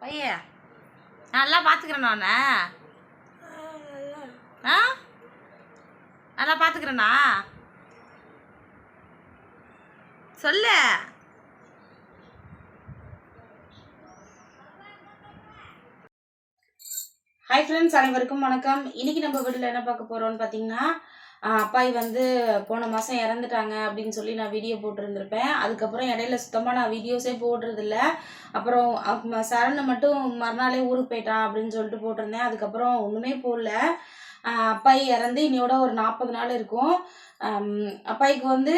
பைய நல்லா பார்த்துக்கிறேன் நான். ஆ? நல்லா பார்த்துக்கிறேண்ணா சொல்லு. ஹாய் ஃப்ரெண்ட்ஸ் அனைவருக்கும் வணக்கம். இன்னைக்கு நம்ம வீட்டில் என்ன பார்க்க போகிறோம்னு பார்த்தீங்கன்னா அப்பாய் வந்து போன மாதம் இறந்துட்டாங்க அப்படின்னு சொல்லி நான் வீடியோ போட்டிருந்திருப்பேன். அதுக்கப்புறம் இடையில சுத்தமாக நான் வீடியோஸே போடுறதில்ல. அப்புறம் சரண் மட்டும் மறுநாளே ஊருக்கு போயிட்டான் அப்படின்னு சொல்லிட்டு போட்டிருந்தேன். அதுக்கப்புறம் ஒன்றுமே போடல. அப்பாய் இறந்து இன்னையோட ஒரு நாற்பது நாள் இருக்கும். அப்பாய்க்கு வந்து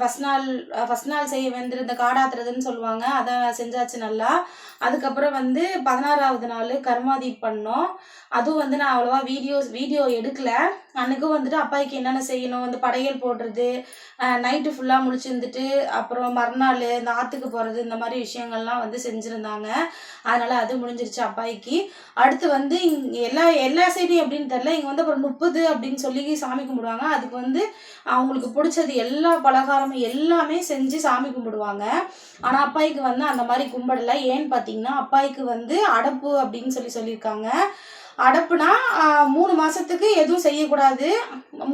ஃபஸ்ட் நாள் ஃபஸ்ட் நாள் செய்ய வேண்டியிருந்த காடாத்துறதுன்னு சொல்லுவாங்க. அதை செஞ்சாச்சு நல்லா. அதுக்கப்புறம் வந்து பதினாறாவது நாள் கர்மாதி பண்ணோம். அதுவும் வந்து நான் அவ்வளோவா வீடியோஸ் வீடியோ எடுக்கல. அன்னைக்கும் வந்துட்டு அப்பாய்க்கு என்னென்ன செய்யணும் இந்த படையல் போடுறது நைட்டு ஃபுல்லாக முடிச்சிருந்துட்டு அப்புறம் மறுநாள் இந்த ஆற்றுக்கு போகிறது இந்த மாதிரி விஷயங்கள்லாம் வந்து செஞ்சுருந்தாங்க. அதனால் அது முடிஞ்சிருச்சு அப்பாய்க்கு. அடுத்து வந்து இங்கே எல்லா எல்லா சைடும் எப்படின்னு தெரில இங்கே வந்து அப்புறம் முப்பது அப்படின்னு சொல்லி சாமி கும்பிடுவாங்க. அதுக்கு வந்து அவங்களுக்கு பிடிச்சது எல்லா பலகாரமும் எல்லாமே செஞ்சு சாமி கும்பிடுவாங்க. ஆனால் அப்பாய்க்கு வந்து அந்த மாதிரி கும்பிடல. ஏன்னு பார்த்தீங்கன்னா அப்பாய்க்கு வந்து அடப்பு அப்படின்னு சொல்லி சொல்லியிருக்காங்க. அடப்புனா மூணு மாதத்துக்கு எதுவும் செய்யக்கூடாது.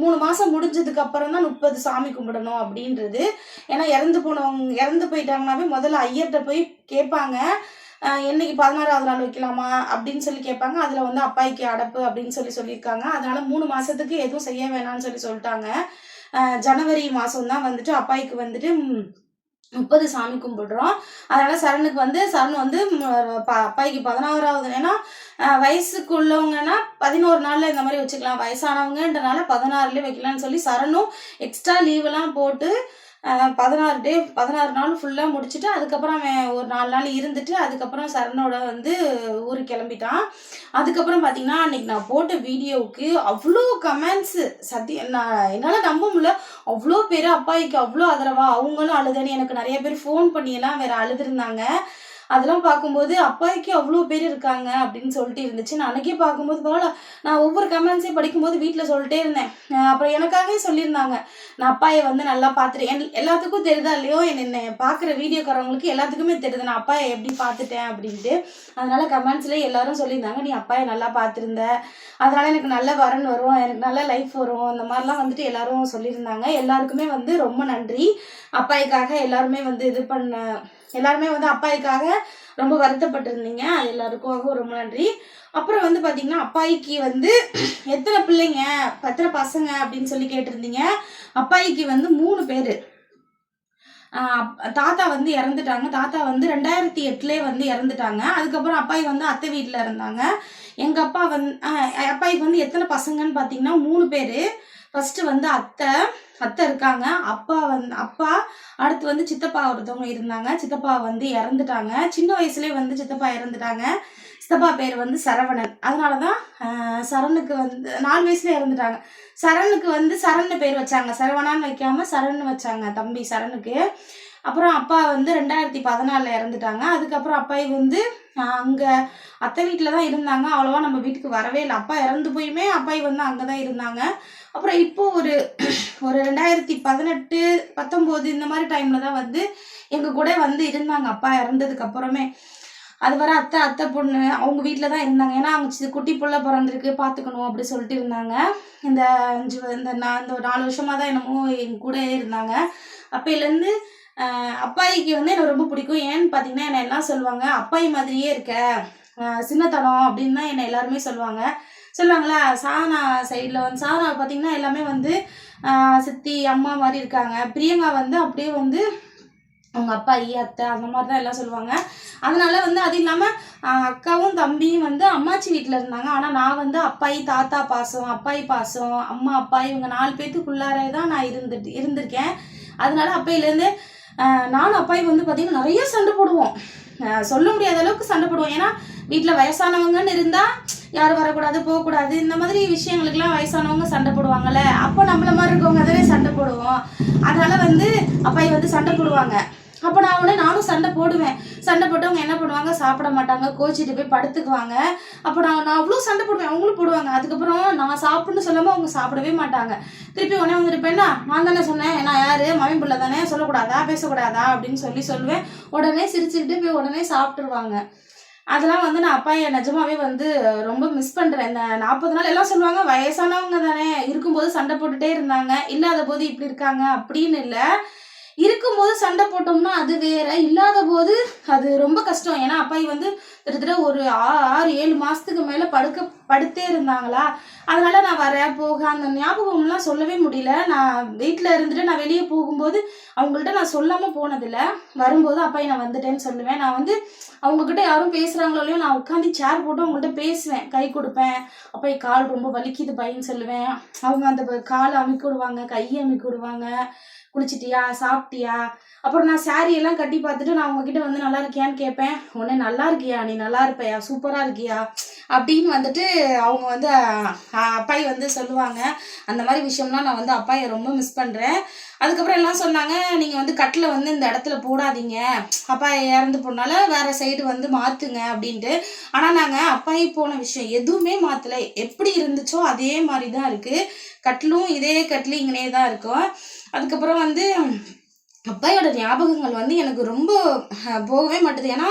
மூணு மாதம் முடிஞ்சதுக்கு அப்புறம் தான் முப்பது சாமி கும்பிடணும் அப்படின்றது. ஏன்னா இறந்து போனவங்க இறந்து போயிட்டாங்கனாவே முதல்ல ஐயர்கிட்ட போய் கேட்பாங்க. என்னைக்கு பதினாறாவது நாள் வைக்கலாமா அப்படின்னு சொல்லி கேட்பாங்க. அதில் வந்து அப்பாய்க்கு அடப்பு அப்படின்னு சொல்லி சொல்லியிருக்காங்க. அதனால மூணு மாதத்துக்கு எதுவும் செய்ய வேணாம்னு சொல்லி சொல்லிட்டாங்க. ஜனவரி மாதம் தான் வந்துட்டு அப்பாய்க்கு வந்துட்டு முப்பது சாமி கும்பிடுறோம். அதனால சரணுக்கு வந்து சரண் வந்து ப- அப்பாய்க்கு பதினாறாவது. ஏன்னா வயசுக்குள்ளவங்கன்னா பதினோரு நாள்ல இந்த மாதிரி வச்சுக்கலாம். வயசானவங்கன்றனால பதினாறுலேயே வைக்கலாம்னு சொல்லி சரணும் எக்ஸ்ட்ரா லீவெல்லாம் போட்டு பதினாறு டே பதினாறு நாள் ஃபுல்லாக முடிச்சுட்டு அதுக்கப்புறம் அவன் ஒரு நாலு நாள் இருந்துட்டு அதுக்கப்புறம் சரணோட வந்து ஊருக்கு கிளம்பிட்டான். அதுக்கப்புறம் பார்த்தீங்கன்னா அன்னைக்கு நான் போட்ட வீடியோவுக்கு அவ்வளோ கமெண்ட்ஸு சத்திய நான் என்னால் நம்ப முடியல. அவ்வளோ பேர் அப்பாய்க்கு அவ்வளோ ஆதரவா அவங்களும் அழுதுன்னு எனக்கு நிறைய பேர் ஃபோன் பண்ணியெல்லாம் வேறு அழுதுருந்தாங்க. அதெல்லாம் பார்க்கும்போது அப்பாய்க்கு அவ்வளோ பேர் இருக்காங்க அப்படின்னு சொல்லிட்டு இருந்துச்சு. நான் அன்றைக்கே பார்க்கும்போது பரவாயில்ல நான் ஒவ்வொரு கமெண்ட்ஸையும் படிக்கும்போது வீட்டில் சொல்லிட்டே இருந்தேன். அப்புறம் எனக்காகவே சொல்லியிருந்தாங்க. நான் அப்பாயை வந்து நல்லா பார்த்துட்டேன் என் எல்லாத்துக்கும் தெரியுதா இல்லையோ? என்னை பார்க்குற வீடியோக்காரவங்களுக்கு எல்லாத்துக்குமே தெரியுது. நான் அப்பாயை எப்படி பார்த்துட்டேன் அப்படின்ட்டு. அதனால கமெண்ட்ஸ்லேயே எல்லாரும் சொல்லியிருந்தாங்க நீ அப்பாயை நல்லா பார்த்துருந்த. அதனால எனக்கு நல்ல வரன் வரும். எனக்கு நல்ல லைஃப் வரும். இந்த மாதிரிலாம் வந்துட்டு எல்லாரும் சொல்லியிருந்தாங்க. எல்லாருக்குமே வந்து ரொம்ப நன்றி. அப்பாய்க்காக எல்லாருமே வந்து இது பண்ண எல்லாருமே வந்து அப்பாய்க்காக ரொம்ப வருத்தப்பட்டிருந்தீங்க. அது எல்லாருக்கும் ரொம்ப நன்றி. அப்புறம் வந்து பார்த்தீங்கன்னா அப்பாய்க்கு வந்து எத்தனை பிள்ளைங்க? பத்திர பசங்க அப்படின்னு சொல்லி கேட்டிருந்தீங்க. அப்பாய்க்கு வந்து மூணு பேர். தாத்தா வந்து இறந்துட்டாங்க. தாத்தா வந்து ரெண்டாயிரத்தி எட்டுலேயே வந்து இறந்துட்டாங்க. அதுக்கப்புறம் அப்பாய் வந்து அத்தை வீட்டில் இருந்தாங்க. எங்கள் அப்பா வந்து அப்பாய்க்கு வந்து எத்தனை பசங்கன்னு பார்த்தீங்கன்னா மூணு பேர். ஃபஸ்ட்டு வந்து அத்தை அத்தை இருக்காங்க. அப்பா வந்து அப்பா அடுத்து வந்து சித்தப்பா ஒருத்தவங்க இருந்தாங்க. சித்தப்பா வந்து இறந்துட்டாங்க. சின்ன வயசுலேயே வந்து சித்தப்பா இறந்துட்டாங்க. சித்தப்பா பேர் வந்து சரவணன். அதனால தான் சரணுக்கு வந்து நாலு வயசுல இறந்துட்டாங்க. சரணுக்கு வந்து சரண்னு பேர் வச்சாங்க. சரவணான்னு வைக்காம சரண்னு வச்சாங்க தம்பி சரணுக்கு. அப்புறம் அப்பா வந்து ரெண்டாயிரத்தி பதினாலில் இறந்துட்டாங்க. அதுக்கப்புறம் அப்பாயி வந்து அங்கே அத்தை வீட்டில் தான் இருந்தாங்க. அவ்வளோவா நம்ம வீட்டுக்கு வரவே இல்லை. அப்பா இறந்து போயுமே அப்பாயி வந்து அங்கே தான் இருந்தாங்க. அப்புறம் இப்போ ஒரு ஒரு ரெண்டாயிரத்தி பதினெட்டு பத்தொம்போது இந்த மாதிரி டைமில் தான் வந்து எங்கள் கூட வந்து இருந்தாங்க. அப்பா இறந்ததுக்கு அப்புறமே. அது வர அத்தை அத்தை பொண்ணு அவங்க வீட்டில் தான் இருந்தாங்க. ஏன்னா அவங்க சி- குட்டி புள்ள பிறந்திருக்கு பார்த்துக்கணும் அப்படி சொல்லிட்டு இருந்தாங்க. இந்த அஞ்சு இந்த நான் இந்த ஒரு நாலு வருஷமாக தான் என்னமோ எங்க கூட இருந்தாங்க. அப்பையிலேருந்து அப்பாயிக்கு வந்து எனக்கு ரொம்ப பிடிக்கும்? ஏன்னு பார்த்தீங்கன்னா என்னை எல்லாம் சொல்லுவாங்க அப்பாயி மாதிரியே இருக்க. சின்னத்தனம் அப்படின்னு தான் என்னை எல்லாருமே சொல்லுவாங்க. சொல்லுவாங்களா சாதனா சைடில் வந்து சாரா பார்த்தீங்கன்னா எல்லாமே வந்து சித்தி அம்மா மாதிரி இருக்காங்க. பிரியங்கா வந்து அப்படியே வந்து அவங்க அப்பா ஐயா அத்தை அந்த மாதிரி தான் எல்லாம் சொல்லுவாங்க. அதனால வந்து அது இல்லாமல் அக்காவும் தம்பியும் வந்து அம்மாச்சி வீட்டில் இருந்தாங்க. ஆனால் நான் வந்து அப்பாயி தாத்தா பாசம் அப்பாயி பாசம் அம்மா அப்பா இவங்க நாலு பேத்துக்குள்ளாரே தான் நான் இருந்துட்டு இருந்திருக்கேன். அதனால அப்பையிலேருந்து நானும் அப்பாயி வந்து பார்த்திங்கன்னா நிறைய சண்டை போடுவோம். சொல்ல முடியாத அளவுக்கு சண்டை போடுவோம். ஏன்னா வீட்டில் வயசானவங்கன்னு இருந்தால் யாரும் வரக்கூடாது போகக்கூடாது இந்த மாதிரி விஷயங்களுக்கெல்லாம் வயசானவங்க சண்டை போடுவாங்கல்ல அப்போ நம்மள மாதிரி இருக்கவங்க தானே சண்டை போடுவோம். அதனால வந்து அப்பா வந்து சண்டை போடுவாங்க. அப்போ நான் உடனே நானும் சண்டை போடுவேன். சண்டை போட்டவங்க என்ன பண்ணுவாங்க? சாப்பிட மாட்டாங்க. கோச்சிட்டு போய் படுத்துக்குவாங்க. அப்போ நான் நான் அவ்வளோ சண்டை போடுவேன். அவங்களும் போடுவாங்க. அதுக்கப்புறம் நான் சாப்பிட்ணுன்னு சொல்லாமல் அவங்க சாப்பிடவே மாட்டாங்க. திருப்பி உடனே வந்துருப்பேன்னா நான் தானே சொன்னேன். நான் யாரு? மம்மி பிள்ளை தானே? சொல்லக்கூடாதா? பேசக்கூடாதா? அப்படின்னு சொல்லி சொல்லுவேன். உடனே சிரிச்சுக்கிட்டு போய் உடனே சாப்பிட்டுருவாங்க. அதெல்லாம் வந்து நான் அப்பா என் நிஜமாவே வந்து ரொம்ப மிஸ் பண்ணுறேன் இந்த நாற்பது நாள் எல்லாம் சொல்லுவாங்க வயசானவங்க தானே. இருக்கும்போது சண்டை போட்டுட்டே இருந்தாங்க. இல்லாத போது இப்படி இருக்காங்க. அப்படின்னு இல்லை. இருக்கும்போது சண்டை போட்டோம்னா அது வேற இல்லாத போது அது ரொம்ப கஷ்டம். ஏன்னா அப்பாய் வந்து கிட்டத்தட்ட ஒரு ஆறு ஏழு மாசத்துக்கு மேல படுக்க படுத்தே இருந்தாங்களா. அதனால நான் வரேன் போக அந்த ஞாபகம்லாம் சொல்லவே முடியல. நான் வீட்டில் இருந்துட்டு நான் வெளியே போகும்போது அவங்கள்ட்ட நான் சொல்லாம போனதில்ல. வரும்போது அப்பாய் நான் வந்துட்டேன்னு சொல்லுவேன். நான் வந்து அவங்கக்கிட்ட யாரும் பேசுகிறாங்களோ இல்லையோ நான் உட்காந்து சேர் போட்டு அவங்கள்ட்ட பேசுவேன். கை கொடுப்பேன். அப்பாயி கால் ரொம்ப வலிக்குது பையன்னு சொல்லுவேன். அவங்க அந்த காலை அமுக்கி விடுவாங்க கையை அமுக்கி விடுவாங்க. குளிச்சிட்டியா சாப்பிட்டியா? அப்புறம் நான் saree எல்லாம் கட்டி பார்த்துட்டு நான் உங்ககிட்ட வந்து நல்லா இருக்கியான்னு கேட்பேன். உடனே நல்லா இருக்கியா? நீ நல்லா இருப்பையா? சூப்பராக இருக்கியா? அப்படின்னு வந்துட்டு அவங்க வந்து அப்பாய் அப்பாயி வந்து சொல்லுவாங்க. அந்த மாதிரி விஷயம்லாம் நான் வந்து அப்பாயை ரொம்ப மிஸ் பண்ணுறேன் அதுக்கப்புறம் எல்லாம் சொன்னாங்க நீங்கள் வந்து கட்டில் வந்து இந்த இடத்துல போடாதீங்க. அப்பா இறந்து போனால வேறு சைடு வந்து மாற்றுங்க அப்படின்ட்டு. ஆனால் நாங்கள் அப்பாயி போன விஷயம் எதுவுமே மாற்றலை எப்படி இருந்துச்சோ அதே மாதிரி தான் இருக்குது கட்டிலும் இதே கட்டிலும் இங்கனே தான் இருக்கும். அதுக்கப்புறம் வந்து அப்பாயோட ஞாபகங்கள் வந்து எனக்கு ரொம்ப போகவே மாட்டுது. ஏன்னா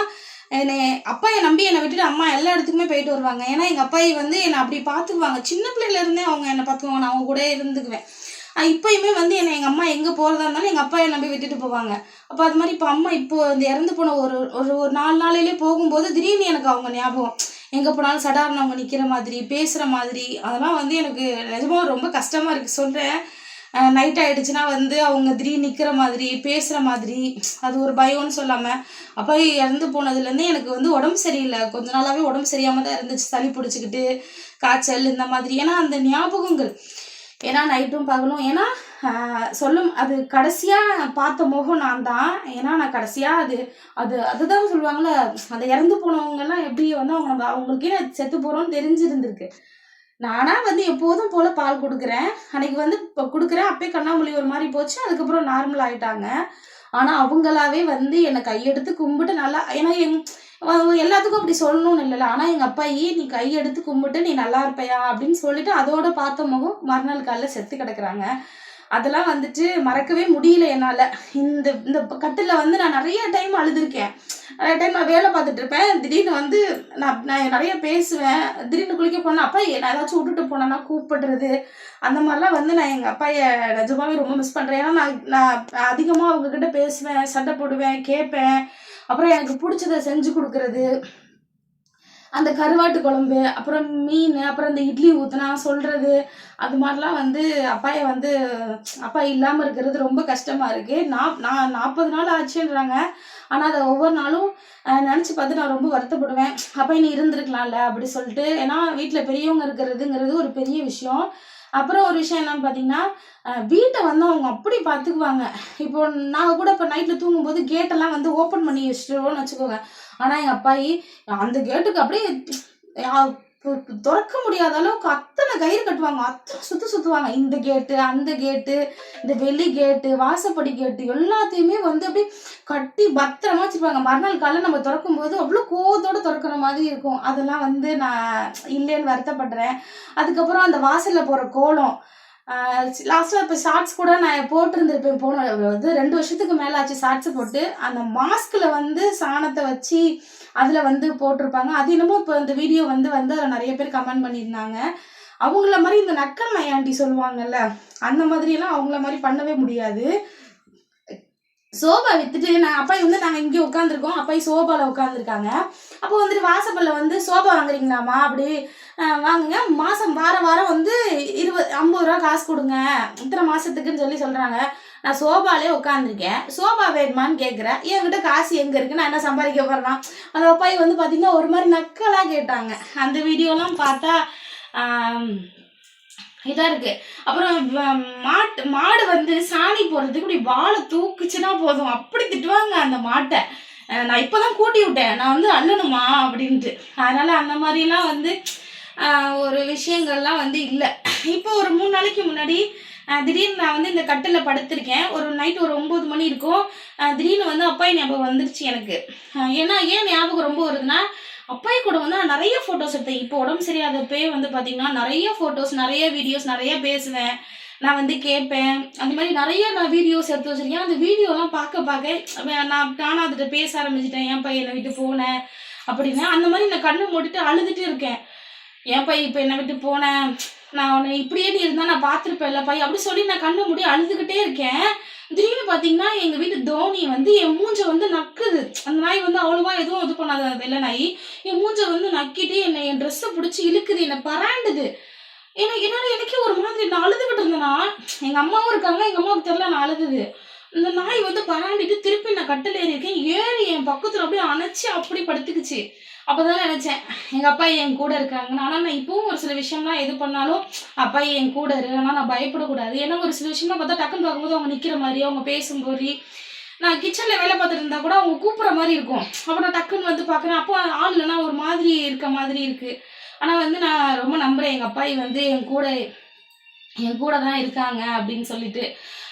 என்னை அப்பாயை நம்பி என்னை விட்டுட்டு அம்மா எல்லா இடத்துக்குமே போயிட்டு வருவாங்க. ஏன்னா எங்கள் அப்பாயி வந்து என்னை அப்படி பார்த்துக்குவாங்க. சின்ன பிள்ளையில இருந்தே அவங்க என்னை பார்த்துக்குவாங்க. நான் அவங்க கூட இருந்துக்குவேன். இப்பயுமே வந்து என்னை எங்கள் அம்மா எங்கே போகிறதா இருந்தாலும் எங்கள் அப்பாயை நம்பி விட்டுட்டு போவாங்க. அப்போ அது மாதிரி இப்போ அம்மா இப்போ இந்த இறந்து போன ஒரு ஒரு ஒரு நாலு நாளையிலே போகும்போது திடீர்னு எனக்கு அவங்க ஞாபகம். எங்கே போனாலும் சடார்னு அவங்க நிற்கிற மாதிரி பேசுகிற மாதிரி அதெல்லாம் வந்து எனக்கு நிஜமாக ரொம்ப கஷ்டமாக இருக்குது சொல்கிறேன் நைட் ஆகிடுச்சுன்னா வந்து அவங்க திடீர்னு நிற்கிற மாதிரி பேசுகிற மாதிரி அது ஒரு பயம்னு சொல்லாமல் அப்போ இறந்து போனதுலேருந்து எனக்கு வந்து உடம்பு சரியில்லை. கொஞ்ச நாளாகவே உடம்பு சரியாமல் தான் இருந்துச்சு. சளி பிடிச்சிக்கிட்டு காய்ச்சல் இந்த மாதிரி. ஏன்னா அந்த ஞாபகங்கள் ஏன்னா நைட்டும் பகலும். ஏன்னா சொல்லும் அது கடைசியாக பார்த்த முகம் நான் தான். ஏன்னா நான் கடைசியாக அது அது அதுதான் சொல்லுவாங்கள்ல அந்த இறந்து போனவங்கெல்லாம் எப்படி வந்து அவங்க அவங்களுக்கே செத்து போகிறோம்னு தெரிஞ்சிருந்திருக்கு. நானாக வந்து எப்போதும் போல் பால் கொடுக்குறேன். அன்னைக்கு வந்து இப்போ கொடுக்குறேன். அப்பயே கண்ணாமொழி ஒரு மாதிரி போச்சு. அதுக்கப்புறம் நார்மல் ஆகிட்டாங்க ஆனால் அவங்களாவே வந்து என்னை கையெடுத்து கும்பிட்டு நல்லா ஏன்னா எங் எல்லாத்துக்கும் அப்படி சொல்லணும்னு இல்லைல்ல. ஆனால் எங்கள் அப்பாயே நீ கையெடுத்து கும்பிட்டு நீ நல்லா இருப்பையா? அப்படின்னு சொல்லிட்டு அதோட பார்த்த முகம் மறுநாள் காலில் செத்து கிடக்குறாங்க. அதெல்லாம் வந்துட்டு மறக்கவே முடியல என்னால். இந்த இந்த கட்டில் வந்து நான் நிறைய டைம் அழுதுருக்கேன். நிறைய டைம் நான் வேலை பார்த்துட்டு இருப்பேன். திடீர்னு வந்து நான் நான் நிறைய பேசுவேன். திடீர்னு குளிக்க போனேன் அப்பா நான் ஏதாச்சும் விட்டுட்டு போனேன்னா கூப்பிடுறது. அந்த மாதிரிலாம் வந்து நான் எங்கள் அப்பாயை நிஜமாவே ரொம்ப மிஸ் பண்ணுறேன் ஏன்னா நான் நான் அதிகமாக அவங்கக்கிட்ட பேசுவேன் சண்டை போடுவேன் கேட்பேன். அப்புறம் எனக்கு பிடிச்சத செஞ்சு கொடுக்கறது அந்த கருவாட்டு குழம்பு அப்புறம் மீன் அப்புறம் இந்த இட்லி ஊத்துனா சொல்கிறது அது மாதிரிலாம் வந்து அப்பாயை வந்து அப்பா இல்லாமல் இருக்கிறது ரொம்ப கஷ்டமாக இருக்குது நான் நான் நாற்பது நாள் ஆச்சுன்றாங்க. ஆனால் அதை ஒவ்வொரு நாளும் நினச்சி பார்த்து நான் ரொம்ப வருத்தப்படுவேன். அப்பா நீ இருந்திருக்கலாம்ல அப்படி சொல்லிட்டு. ஏன்னா வீட்டில் பெரியவங்க இருக்கிறதுங்கிறது ஒரு பெரிய விஷயம். அப்புறம் ஒரு விஷயம் என்னன்னு பார்த்தீங்கன்னா வீட்டை வந்து அவங்க அப்படி பார்த்துக்குவாங்க இப்போ நாங்கள் கூட இப்போ நைட்டில் தூங்கும்போது கேட்டெல்லாம் வந்து ஓப்பன் பண்ணி வச்சுருவோம்னு வச்சுக்கோங்க. ஆனால் எங்கள் அப்பாயி அந்த கேட்டுக்கு அப்படியே திறக்க முடியாத அளவுக்கு அத்தனை கயிறு கட்டுவாங்க. அத்தனை சுற்று சுற்றுவாங்க இந்த கேட்டு அந்த கேட்டு இந்த வெளி கேட்டு வாசப்படி கேட்டு எல்லாத்தையுமே வந்து அப்படியே கட்டி பத்திரமா வச்சுருப்பாங்க. மறுநாள் காலையில் நம்ம திறக்கும் போது அவ்வளோ கோவத்தோட திறக்கிற மாதிரி இருக்கும். அதெல்லாம் வந்து நான் இல்லைன்னு வருத்தப்படுறேன். அதுக்கப்புறம் அந்த வாசலில் போகிற கோலம் லாஸ்ட்டாக இப்போ ஷார்ட்ஸ் கூட நான் போட்டிருந்திருப்பேன். போன இது ரெண்டு வருஷத்துக்கு மேலே ஆச்சு ஷார்ட்ஸ் போட்டு. அந்த மாஸ்கில் வந்து சாணத்தை வச்சு அதில் வந்து போட்டிருப்பாங்க. அது என்னமோ இப்போ இந்த வீடியோ வந்து வந்து அதில் நிறைய பேர் கமெண்ட் பண்ணியிருந்தாங்க. அவங்கள மாதிரி இந்த நக்கல் நையாண்டி சொல்லுவாங்கல்ல அந்த மாதிரியெல்லாம் அவங்கள மாதிரி பண்ணவே முடியாது. சோபா வித்துட்டு நான் அப்பாய் வந்து நாங்கள் இங்கே உட்காந்துருக்கோம் அப்பாய் சோபாவில் உட்காந்துருக்காங்க அப்போ வந்துட்டு வாசப்பல்ல வந்து சோபா வாங்குறீங்களாமா அப்படி வாங்குங்க. மாதம் வாரம் வாரம் வந்து இருபது ஐம்பது ரூபா காசு கொடுங்க. இத்தனை மாதத்துக்குன்னு சொல்லி சொல்கிறாங்க நான் சோபாலே உட்காந்துருக்கேன் சோபா வேணுமான்னு கேட்குறேன் என்கிட்ட காசு எங்கே இருக்கு நான் என்ன சம்பாதிக்க போகிறேன்னா அந்த அப்பாய் வந்து பார்த்தீங்கன்னா ஒரு மாதிரி நக்கலாக கேட்டாங்க. அந்த வீடியோலாம் பார்த்தா இதாக இதா இருக்கு. அப்புறம் மாட்டு மாடு வந்து சாணி போடுறதுக்கு இப்படி வாழை தூக்குச்சுன்னா போதும். அப்படி திட்டுவாங்க அந்த மாட்டை. நான் இப்போதான் கூட்டி விட்டேன். நான் வந்து அண்ணனுமா அப்படின்ட்டு. அதனால அந்த மாதிரிலாம் வந்து ஒரு விஷயங்கள்லாம் வந்து இல்லை. இப்போ ஒரு மூணு நாளைக்கு முன்னாடி திடீர்னு நான் வந்து இந்த கட்டில் படுத்திருக்கேன். ஒரு நைட் ஒரு ஒம்பது மணி இருக்கும். திடீர்னு வந்து அப்பாய் ஞாபகம் வந்துருச்சு எனக்கு. ஏன்னா ஏன் ஞாபகம் ரொம்ப வருதுன்னா அப்பாய் கூட வந்து நான் நிறைய ஃபோட்டோஸ் எடுத்தேன். இப்போ உடம்பு சரியாதப்பயே வந்து பார்த்தீங்கன்னா நிறைய ஃபோட்டோஸ் நிறைய வீடியோஸ் நிறைய பேசுவேன். நான் வந்து கேட்பேன். அந்த மாதிரி நிறைய நான் வீடியோஸ் எடுத்து வச்சிருக்கேன். அந்த வீடியோலாம் பார்க்க பார்க்க நான் நானும் அதுகிட்ட பேச ஆரம்பிச்சிட்டேன். என் பையனை விட்டு போனேன் அப்படின்னு. அந்த மாதிரி நான் கண்ணை மூடிட்டு அழுதுட்டு இருக்கேன். ஏன் பையன் இப்போ என்னை விட்டு போனேன் நான் உன்னை இப்படியே நீ இருந்தால் நான் பார்த்துருப்பேன்ல பையன். அப்படி சொல்லி நான் கண்ணை மூடி அழுதுகிட்டே இருக்கேன். திடீர்னு பார்த்தீங்கன்னா எங்கள் வீட்டு தோனி வந்து என் மூஞ்சை வந்து நக்குது. அந்த நாய் வந்து அவ்வளோவா எதுவும் இது பண்ணாத வெள்ளை நாய். என் மூஞ்சை வந்து நக்கிட்டு என்னை என் ட்ரெஸ்ஸை பிடிச்சி இழுக்குது என்னை பராண்டுது. எனக்கு என்னால் எனக்கே ஒரு மாதிரி நான் அழுதுகிட்டு இருந்தேன்னா எங்கள் அம்மாவும் இருக்காங்க எங்கள் அம்மாவுக்கு தெரில நான் அழுதுது. இந்த நாய் வந்து பராண்டிட்டு திருப்பி நான் கட்டில் ஏறியிருக்கேன் ஏறி என் பக்கத்தில் அப்படியே அணைச்சி அப்படி படுத்துக்குச்சு. அப்போதான் நினச்சேன் எங்கள் அப்பா என் கூட இருக்காங்க ஆனால் நான் இப்பவும் ஒரு சில விஷயம்லாம் எது பண்ணாலும் அப்பா என் கூட இரு. ஆனால் நான் பயப்படக்கூடாது. ஏன்னா ஒரு சில விஷயம்லாம் பார்த்தா டக்குன்னு பார்க்கும்போது அவங்க நிற்கிற மாதிரி அவங்க பேசும்போது நான் கிச்சனில் வேலை பார்த்துட்டு இருந்தா கூட அவங்க கூப்பிட்ற மாதிரி இருக்கும். அப்போ நான் டக்குன்னு வந்து பார்க்குறேன். அப்போ ஆள் இல்லைன்னா ஒரு மாதிரி இருக்க மாதிரி இருக்குது ஆனால் வந்து நான் ரொம்ப நம்புகிறேன் எங்கள் அப்பாயி வந்து என் கூட என் கூட தான் இருக்காங்க அப்படின்னு சொல்லிட்டு.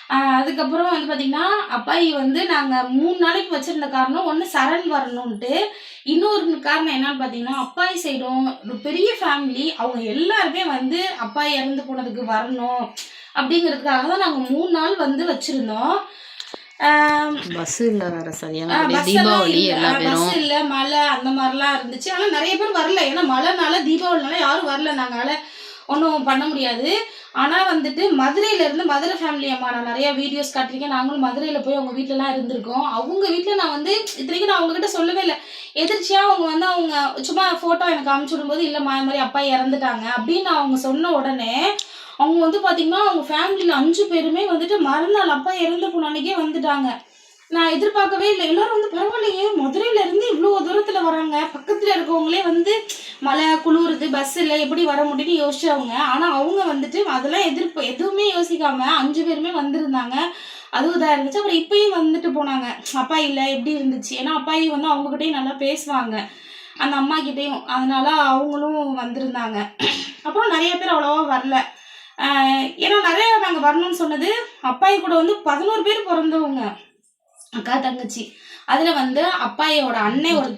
அதுக்கப்புறம் வந்து பார்த்திங்கன்னா அப்பாயி வந்து நாங்கள் மூணு நாளைக்கு வச்சுருந்த காரணம் ஒன்று சரண் வரணுன்ட்டு இன்னொரு காரணம் என்னன்னு பார்த்தீங்கன்னா அப்பாயி சைடும் ஒரு பெரிய ஃபேமிலி அவங்க எல்லாருமே வந்து அப்பாயி இறந்து போனதுக்கு வரணும் அப்படிங்கிறதுக்காக தான் நாங்கள் மூணு நாள் வந்து வச்சுருந்தோம். பஸ் இல்ல வேற சரியான வழி. தீபாவளி எல்லா பேரும். பஸ் இல்ல மழை அந்த மாதிரிலாம் இருந்துச்சு. ஆனா நிறைய பேர் வரல. ஏன்னா மழைனால தீபாவளினால யாரும் வரல. நாங்களால ஒன்றும் பண்ண முடியாது. ஆனால் வந்துட்டு மதுரையிலேருந்து மதுரை ஃபேமிலி அம்மா நான் நிறைய வீடியோஸ் காட்டியிருக்கேன். நாங்களும் மதுரையில் போய் அவங்க வீட்டிலலாம் இருந்திருக்கோம். அவங்க வீட்டில் நான் வந்து இத்தனைக்கும் நான் அவங்ககிட்ட சொல்லவே இல்லை. எதிர்ச்சியாக அவங்க வந்து அவங்க சும்மா ஃபோட்டோ எனக்கு அமுச்சு விடும்போது இல்லை இந்த மாதிரி அப்பா இறந்துட்டாங்க அப்படின்னு அவங்க சொன்ன உடனே அவங்க வந்து பார்த்திங்கன்னா அவங்க ஃபேமிலியில் அஞ்சு பேருமே வந்துட்டு மறுநாள் அப்பா இறந்து போன அன்னைக்கே வந்துட்டாங்க. நான் எதிர்பார்க்கவே இல்லை. எல்லாரும் வந்து பரவாயில்லையே மதுரையில இருந்து இவ்வளோ தூரத்துல வராங்க. பக்கத்துல இருக்கவங்களே வந்து மழை குளிருது பஸ் இல்லை எப்படி வர முடியும்னு யோசிச்சவங்க. ஆனா அவங்க வந்துட்டு அதெல்லாம் எதிர்ப்பு எதுவுமே யோசிக்காம அஞ்சு பேருமே வந்திருந்தாங்க. அதுவும் இதாக இருந்துச்சு. அப்புறம் இப்பயும் வந்துட்டு போனாங்க. அப்பா இல்லை எப்படி இருந்துச்சு. ஏன்னா அப்பாயி வந்து அவங்ககிட்டயும் நல்லா பேசுவாங்க. அந்த அம்மா கிட்டேயும். அதனால அவங்களும் வந்திருந்தாங்க. அப்புறம் நிறைய பேர் அவ்வளோவா வரல. ஏன்னா நிறைய நாங்கள் வரணும்னு சொன்னது அப்பாயி கூட வந்து பதினோரு பேர் பிறந்தவங்க. அக்கா தங்கச்சி. அதுல வந்து அப்பாயோட அண்ணன் ஒரு?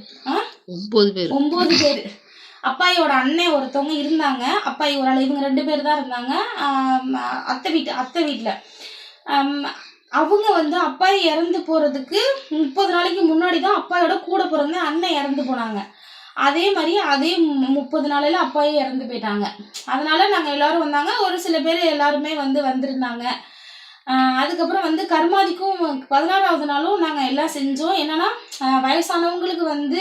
ஒன்பது பேர். ஒன்பது பேர். அப்பாயோட அண்ணன் ஒருத்தவங்க இருந்தாங்க. அப்பாயி ஒரு ஆள் இவங்க ரெண்டு பேர் தான் இருந்தாங்க. அத்தை வீட்டு அத்தை வீட்டில். அவங்க வந்து அப்பாயி இறந்து போகிறதுக்கு முப்பது நாளைக்கு முன்னாடி தான் அப்பாயோட கூட பிறந்த அண்ணன் இறந்து போனாங்க. அதே மாதிரி அதே முப்பது நாளையில அப்பாயி இறந்து போயிட்டாங்க. அதனால நாங்கள் எல்லாரும் வந்தாங்க. ஒரு சில பேர் எல்லாருமே வந்து வந்திருந்தாங்க. அதுக்கப்புறம் வந்து கர்மாதிக்கும் பதினாறாவது நாளும் நாங்கள் எல்லாம் செஞ்சோம். என்னன்னா வயசானவங்களுக்கு வந்து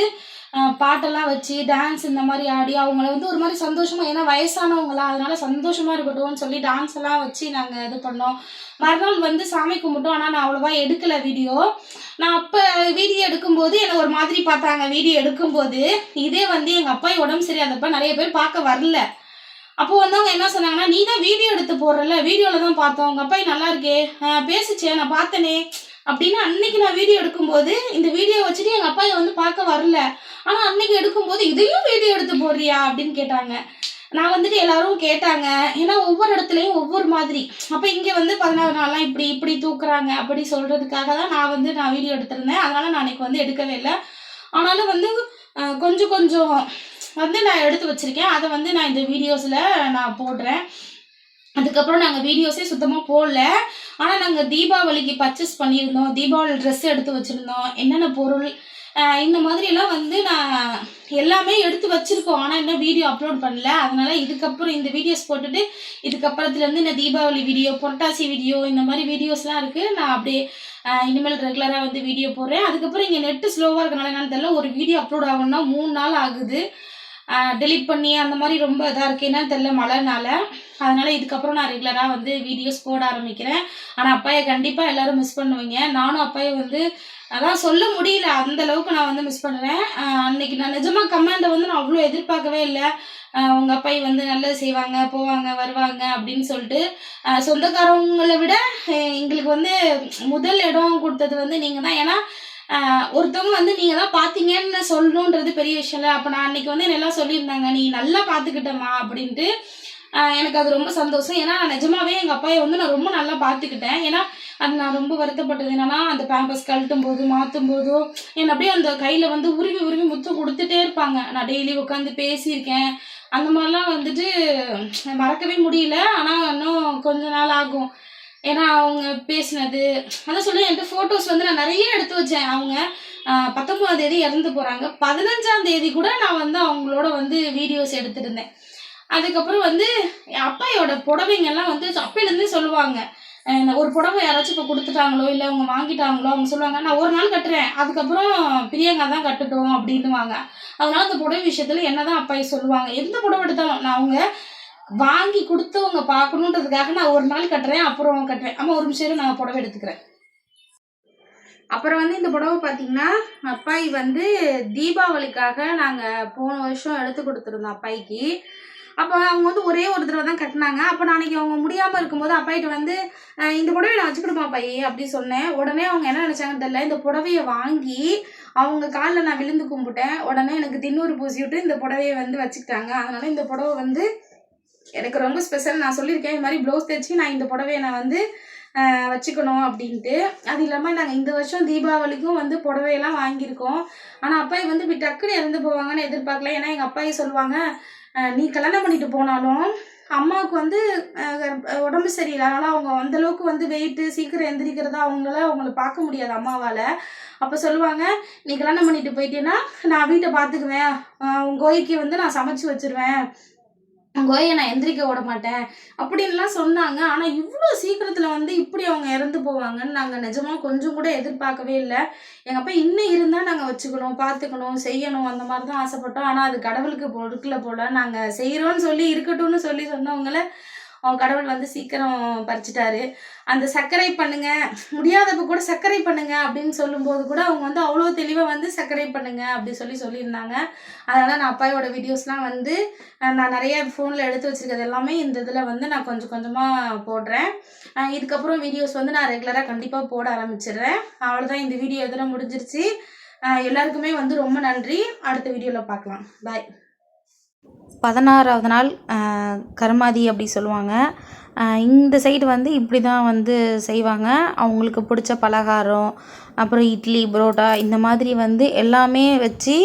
பாட்டெல்லாம் வச்சு டான்ஸ் இந்த மாதிரி ஆடி அவங்கள வந்து ஒரு மாதிரி சந்தோஷமாக ஏன்னா வயசானவங்களா அதனால சந்தோஷமாக இருக்கட்டும்னு சொல்லி டான்ஸ் எல்லாம் வச்சு நாங்கள் இது பண்ணோம். மறுநாள் வந்து சாமி கும்பிட்டோம். ஆனால் நான் அவ்வளோவா எடுக்கல வீடியோ நான் அப்போ வீடியோ எடுக்கும்போது என்னை ஒரு மாதிரி பார்த்தாங்க. வீடியோ எடுக்கும்போது இதே வந்து எங்கள் அப்பா உடம்பு சரியாதப்ப நிறைய பேர் பார்க்க வரல. அப்போ வந்து அவங்க என்ன சொன்னாங்கன்னா நீ தான் வீடியோ எடுத்து போடுறல வீடியோவில் தான் பார்த்தோம். உங்கள் அப்பா நல்லா இருக்கே பேசிச்சே பேசுச்சே நான் பார்த்தனே. அப்படின்னு அன்னைக்கு நான் வீடியோ எடுக்கும்போது இந்த வீடியோ வச்சுட்டு எங்கள் அப்பா வந்து பார்க்க வரல. ஆனால் அன்னைக்கு எடுக்கும்போது இதையும் வீடியோ எடுத்து போடுறியா? அப்படின்னு கேட்டாங்க. நான் வந்துட்டு எல்லாரும் கேட்டாங்க. ஏன்னா ஒவ்வொரு இடத்துலையும் ஒவ்வொரு மாதிரி. அப்போ இங்கே வந்து பதினாறு நாள்லாம் இப்படி இப்படி தூக்குறாங்க அப்படி சொல்கிறதுக்காக தான் நான் வந்து நான் வீடியோ எடுத்திருந்தேன். அதனால் நான் அன்னைக்கு வந்து எடுக்கவே இல்லை. ஆனாலும் வந்து கொஞ்சம் கொஞ்சம் வந்து நான் எடுத்து வச்சுருக்கேன். அதை வந்து நான் இந்த வீடியோஸில் நான் போடுறேன். அதுக்கப்புறம் நாங்கள் வீடியோஸே சுத்தமாக போடல. ஆனால் நாங்கள் தீபாவளிக்கு பர்ச்சேஸ் பண்ணியிருந்தோம். தீபாவளி ட்ரெஸ் எடுத்து வச்சுருந்தோம். என்னென்ன பொருள் இந்த மாதிரிலாம் வந்து நான் எல்லாமே எடுத்து வச்சுருக்கோம். ஆனால் இன்னும் வீடியோ அப்லோட் பண்ணல. அதனால் இதுக்கப்புறம் இந்த வீடியோஸ் போட்டுட்டு இதுக்கப்புறத்துலேருந்து இந்த தீபாவளி வீடியோ புரட்டாசி வீடியோ இந்த மாதிரி வீடியோஸ்லாம் இருக்குது நான் அப்படியே இனிமேல் ரெகுலராக வந்து வீடியோ போடுறேன். அதுக்கப்புறம் இங்கே நெட்டு ஸ்லோவாக இருக்கனால என்னன்னு தெரியல. ஒரு வீடியோ அப்லோட் ஆகணும்னா மூணு நாள் ஆகுது. டெலிட் பண்ணி அந்த மாதிரி ரொம்ப இதாக இருக்கேன்னா தெரில மழைனால. அதனால் இதுக்கப்புறம் நான் ரெகுலராக வந்து வீடியோஸ் போட ஆரம்பிக்கிறேன். ஆனால் அப்பாயை கண்டிப்பாக எல்லோரும் மிஸ் பண்ணுவீங்க. நானும் அப்பாயை வந்து அதான் சொல்ல முடியல. அந்த அளவுக்கு நான் வந்து மிஸ் பண்ணுறேன். அன்னைக்கு நான் நிஜமாக கமெண்டை வந்து நான் அவ்வளோ எதிர்பார்க்கவே இல்லை. உங்கள் அப்பாய் வந்து நல்லது செய்வாங்க போவாங்க வருவாங்க அப்படின்னு சொல்லிட்டு சொந்தக்காரவங்களை விட எங்களுக்கு வந்து முதல் இடம் கொடுத்தது வந்து நீங்கள் தான் ஏன்னா ஒருத்தவங்க வந்து நீங்கள் தான் பார்த்தீங்கன்னு சொல்லணுன்றது பெரிய விஷயம் இல்லை. அப்போ நான் அன்னைக்கு வந்து என்னெல்லாம் சொல்லியிருந்தாங்க நீ நல்லா பார்த்துக்கிட்டம்மா அப்படின்ட்டு எனக்கு அது ரொம்ப சந்தோஷம். ஏன்னா நான் நிஜமாவே எங்கள் அப்பாயை வந்து நான் ரொம்ப நல்லா பார்த்துக்கிட்டேன் ஏன்னா அது நான் ரொம்ப வருத்தப்பட்டது என்னன்னா அந்த பேம்பஸ் கழட்டும் போது மாற்றும் போதோ என்னை அப்படியே அந்த கையில் வந்து உருவி உருவி முத்தம் கொடுத்துட்டே இருப்பாங்க. நான் டெய்லி உட்காந்து பேசியிருக்கேன். அந்த மாதிரிலாம் வந்துட்டு மறக்கவே முடியல. ஆனால் இன்னும் கொஞ்ச நாள் ஆகும். ஏன்னா அவங்க பேசினது அதான் சொல்லி என்கிட்ட ஃபோட்டோஸ் வந்து நான் நிறைய எடுத்து வச்சேன். அவங்க பத்தொன்பதாம் தேதி இறந்து போகிறாங்க பதினஞ்சாம் தேதி கூட நான் வந்து அவங்களோட வந்து வீடியோஸ் எடுத்திருந்தேன். அதுக்கப்புறம் வந்து என் அப்பாயோட புடவைங்கெல்லாம் வந்து அப்பையிலேருந்தே சொல்லுவாங்க. ஒரு புடவை யாராச்சும் இப்போ கொடுத்துட்டாங்களோ இல்லை அவங்க வாங்கிட்டாங்களோ அவங்க சொல்லுவாங்க நான் ஒரு நாள் கட்டுறேன். அதுக்கப்புறம் பிரியங்கா தான் கட்டுட்டோம் அப்படின்னுவாங்க. அதனால அந்த புடவை விஷயத்தில் என்ன தான் அப்பாயை சொல்லுவாங்க. எந்த புடவை எடுத்தாலும் நான் அவங்க வாங்கி கொடுத்தவங்க பார்க்கணுன்றதுக்காக நான் ஒரு நாள் கட்டுறேன் அப்புறம் கட்டுறேன். அம்மா ஒரு நிமிஷம் நான் புடவை எடுத்துக்கிறேன். அப்புறம் வந்து இந்த புடவை பார்த்தீங்கன்னா அப்பாய் வந்து தீபாவளிக்காக நாங்கள் போன வருஷம் எடுத்து கொடுத்துருந்தோம் அப்பாய்க்கு. அப்போ அவங்க வந்து ஒரே ஒரு தடவை தான் கட்டினாங்க. அப்போ நாளைக்கு அவங்க முடியாமல் இருக்கும்போது அப்பாயிட்ட வந்து இந்த புடவையை நான் வச்சுக்கிடுமா அப்பாயி அப்படி சொன்னேன். உடனே அவங்க என்ன நினச்சாங்கன்னு தெரியல. இந்த புடவையை வாங்கி அவங்க காலில் நான் விழுந்து கும்பிட்டேன். உடனே எனக்கு தின்னூறு பூசி விட்டு இந்த புடவையை வந்து வச்சுக்கிட்டாங்க. அதனால இந்த புடவை வந்து எனக்கு ரொம்ப ஸ்பெஷல் நான் சொல்லியிருக்கேன் இது மாதிரி ப்ளவுஸ் தைச்சி நான் இந்த புடவையை நான் வந்து வச்சுக்கணும் அப்படின்ட்டு. அது இல்லாமல் நாங்கள் இந்த வருஷம் தீபாவளிக்கும் வந்து புடவையெல்லாம் வாங்கியிருக்கோம். ஆனால் அப்பாய் வந்து இப்படி டக்குன்னு இறந்து போவாங்கன்னு எதிர்பார்க்கல. ஏன்னா எங்கள் அப்பாயி சொல்லுவாங்க நீ கல்யாணம் பண்ணிட்டு போனாலும் அம்மாவுக்கு வந்து உடம்பு சரியில்லை. அதனால் அவங்க அந்த அளவுக்கு வந்து வெயிட்டு சீக்கிரம் எந்திரிக்கிறதா அவங்களால அவங்கள பார்க்க முடியாது அம்மாவால். அப்போ சொல்லுவாங்க நீ கல்யாணம் பண்ணிட்டு போயிட்டேன்னா நான் வீட்டை பார்த்துக்குவேன். உங்கள் கோயிக்கு வந்து நான் சமைச்சு வச்சுருவேன். கோயை நான் எந்திரிக்க விட மாட்டேன் அப்படின்லாம் சொன்னாங்க. ஆனால் இவ்வளோ சீக்கிரத்தில் வந்து இப்படி அவங்க இறந்து போவாங்கன்னு நாங்கள் நிஜமாக கொஞ்சம் கூட எதிர்பார்க்கவே இல்லை. எங்கள் அப்பா இன்னும் இருந்தால் நாங்கள் வச்சுக்கணும் பார்த்துக்கணும் செய்யணும் அந்த மாதிரி தான் ஆசைப்பட்டோம். ஆனால் அது கடவுளுக்கு பொறுக்கல போல் நாங்கள் செய்கிறோன்னு சொல்லி இருக்கட்டும்னு சொல்லி சொன்னவங்கள அவன் கடவுள் வந்து சீக்கிரம் பறிச்சிட்டாரு. அந்த சர்க்கரை பண்ணுங்க. முடியாதப்ப கூட சர்க்கரை பண்ணுங்க அப்படின்னு சொல்லும்போது கூட அவங்க வந்து அவ்வளோ தெளிவாக வந்து சர்க்கரை பண்ணுங்க அப்படி சொல்லி சொல்லியிருந்தாங்க. அதனால் நான் அப்பாயோட வீடியோஸ்லாம் வந்து நான் நிறைய ஃபோனில் எடுத்து வச்சிருக்கிறது எல்லாமே இந்த இதில் வந்து நான் கொஞ்சம் கொஞ்சமாக போடுறேன். இதுக்கப்புறம் வீடியோஸ் வந்து நான் ரெகுலராக கண்டிப்பாக போட ஆரம்பிச்சிடுறேன். அவ்வளோதான் இந்த வீடியோ இதெல்லாம் முடிஞ்சிருச்சு. எல்லாருக்குமே வந்து ரொம்ப நன்றி. அடுத்த வீடியோவில் பார்க்கலாம். பாய் பதினாறாவது நாள் கருமாதி அப்படி சொல்லுவாங்க. இந்த சைடு வந்து இப்படி தான் வந்து செய்வாங்க. அவங்களுக்கு பிடிச்ச பலகாரம் அப்புறம் இட்லி புரோட்டா இந்த மாதிரி வந்து எல்லாமே வச்சு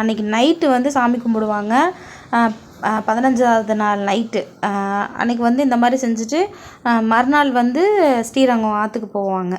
அன்னைக்கு நைட்டு வந்து சாமி கும்பிடுவாங்க. பதினஞ்சாவது நாள் நைட்டு அன்னைக்கு வந்து இந்த மாதிரி செஞ்சுட்டு மறுநாள் வந்து ஸ்ரீரங்கம் ஆற்றுக்கு போவாங்க.